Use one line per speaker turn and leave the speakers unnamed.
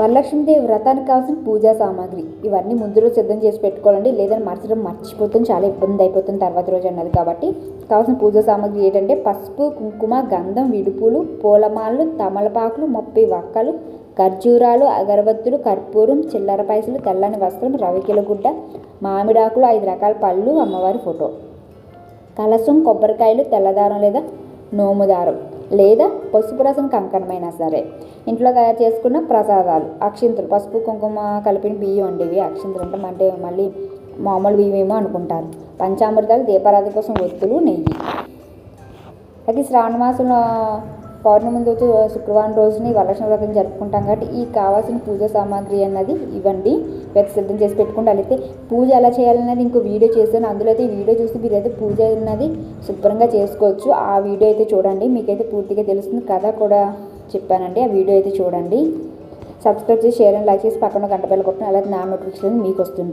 వరలక్ష్మీదేవి వ్రతానికి కావాల్సిన పూజా సామాగ్రి. ఇవన్నీ ముందు రోజు సిద్ధం చేసి పెట్టుకోవాలండి. లేదని మరుసటి రోజు మర్చిపోతుంది చాలా ఇబ్బంది అయిపోతుంది తర్వాత రోజు అన్నది కాబట్టి. కావాల్సిన పూజా సామాగ్రి ఏంటంటే పసుపు కుంకుమ గంధం విడుపులు పూలమాలలు తమలపాకులు ముప్పై వక్కలు ఖర్జూరాలు అగరబత్తులు కర్పూరం చిల్లర పైసలు తెల్లని వస్త్రం రవికిల గుడ్డ మామిడాకులు ఐదు రకాల పళ్ళు అమ్మవారి ఫోటో. కలసం కొబ్బరికాయలు తెల్లదారం లేదా నోముదారం లేదా పసుపు రసం కంకణమైనా సరే. ఇంట్లో తయారు చేసుకున్న ప్రసాదాలు. అక్షింతలు. పసుపు కుంకుమ కలిపిన బియ్యం అండి ఇవి. అక్షింతలు అంటే అంటే మళ్ళీ మామూలు బియ్యం ఏమో అనుకుంటారు. పంచామృతాలు దీపారాధన కోసం ఒత్తులు నెయ్యి. అయితే శ్రావణ మాసంలో పౌర్ణమి రోజు శుక్రవారం రోజుని వరలక్ష్మి వ్రతం జరుపుకుంటాం కాబట్టి ఈ కావాల్సిన పూజ సామాగ్రి అన్నది ఇవ్వండి. పెద్ద సిద్ధం చేసి పెట్టుకుంటే అయితే పూజ ఎలా చేయాలన్నది ఇంకో వీడియో చేశాను అందులో అయితే ఈ వీడియో చూసి మీరైతే పూజ అన్నది శుభ్రంగా చేసుకోవచ్చు. ఆ వీడియో అయితే చూడండి. మీకైతే పూర్తిగా తెలుస్తుంది. కథ కూడా చెప్పానండి. ఆ వీడియో అయితే చూడండి. సబ్స్క్రైబ్ చేసి షేర్ అండ్ లైక్ చేసి పక్కన గంట బెల్ కొట్టండి అలాగే నా నోటిఫికేషన్ మీకు వస్తుంటాయి.